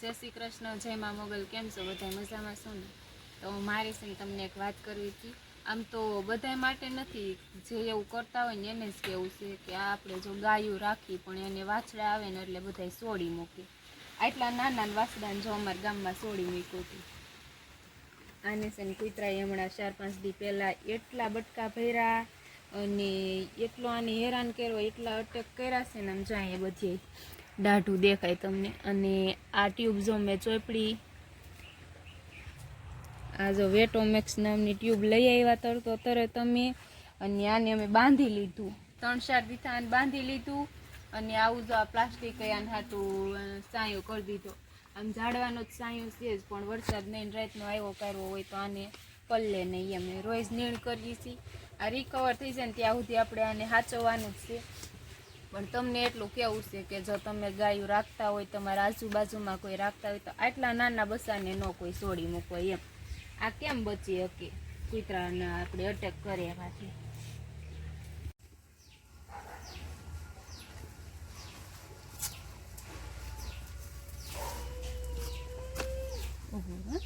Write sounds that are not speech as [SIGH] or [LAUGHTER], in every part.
જય શ્રી કૃષ્ણ, જય મા મોગલ, કેમ છો? બધા મજામાં છો ને? તો મારી ને તમને એક વાત કરવી હતી. આમ તો બધા માટે નથી, જે એવું કરતા હોય ને એને જ કેવું છે કે આ આપણે જો ગાયું રાખી પણ એને વાછડા આવે ને એટલે બધા સોડી મૂકે. આટલા નાના વાછડાને જો અમારા ગામમાં સોડી મૂક્યું હતું. આને છે ને કૂતરાએ હમણાં ચાર પાંચ દી પહેલાં એટલા બટકા ભર્યા અને એટલો આને હેરાન કર્યો, એટલા અટેક કર્યા છે ને આમ જાય બધી દાઢું દેખાય તમને. અને આ ટ્યુબ જો મેં ચોપડી, આ જો વેટોમેક્સ નામની ટ્યુબ લઈ આવ્યા તરતો તરત તમે અને આને અમે બાંધી લીધું. ત્રણ ચાર દીથા આને બાંધી લીધું અને આવું જો આ પ્લાસ્ટિક આને હાટું સાયો કરી દીધો. આમ ઝાડવાનો જ સાયો છે જ, પણ વરસાદ નહીં, રાતનો આવ્યો કરવો હોય તો આને પલ્લે નહીં. અમે રોજ નીણ કરીએ છીએ. આ રિકવર થઈ જાય ને ત્યાં સુધી આપણે આને સાચવવાનું જ છે. પણ તમને એટલું કેવું છે કે જો તમે ગાયું રાખતા હોય તમારા આજુબાજુમાં કોઈ રાખતા હોય તો આટલા નાના બસાને ન કોઈ છોડી મૂકો એમ. આ કેમ બચી શકે કૂતરાને આપણે અટેક કરે એમાંથી. ઊભું રહે,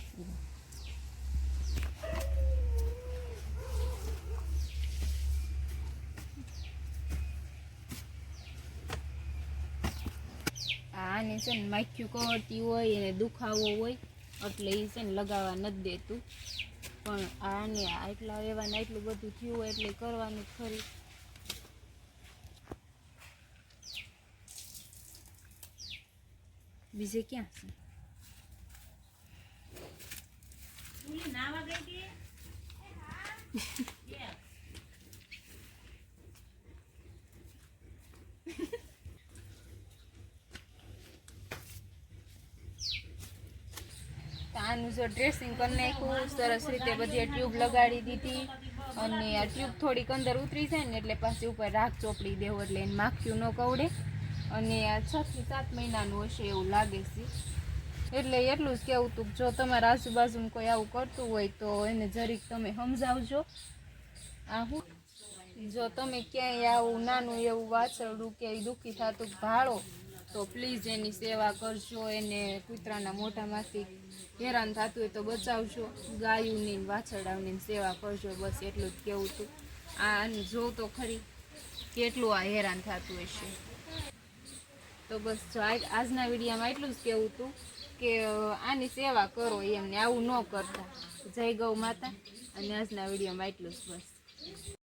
આને છે ને માખ્યું કવરતી હોય એને દુખાવો હોય એટલે એ છે ને લગાવવા નથી દેતું. પણ આને આટલા રહેવાને એટલું બધું થયું હોય એટલે કરવાનું ખરી. બીજે ક્યાં છે? તો [LAUGHS] આનું જો ડ્રેસિંગ કરી નાખ્યું, સરસ રીતે બધી ટ્યુબ લગાડી દીધી અને આ ટ્યુબ થોડીક અંદર ઉતરી જાય ને એટલે પાછી ઉપર રાખ ચોપડી દેવું એટલે એને માખ્યું ન કવડે. અને આ છ થી સાત મહિનાનું હશે એવું લાગે છે. એટલે એટલું જ કહેવું હતું જો તમારા આજુબાજુમાં કોઈ આવું કરતું હોય તો એને જરીક તમે સમજાવજો. આ હું જો તમે ક્યાંય આવું નાનું એવું વાછરડું કે દુઃખી થતું ભાળો તો પ્લીઝ એની સેવા કરજો, એને કૂતરાના મોઢામાંથી હેરાન થતું હોય તો બચાવજો. ગાયુની વાછરડાઓની સેવા કરજો, બસ એટલું જ કેવું હતું આ જોઉં તો ખરી, કેટલું આ હેરાન થતું હશે. તો બસ જો આજના વિડીયામાં એટલું જ કેવું હતું કે આની સેવા કરો એમને આવું ન કરતા. જય ગૌ માતા, અને આજના વિડીયોમાં એટલું જ બસ.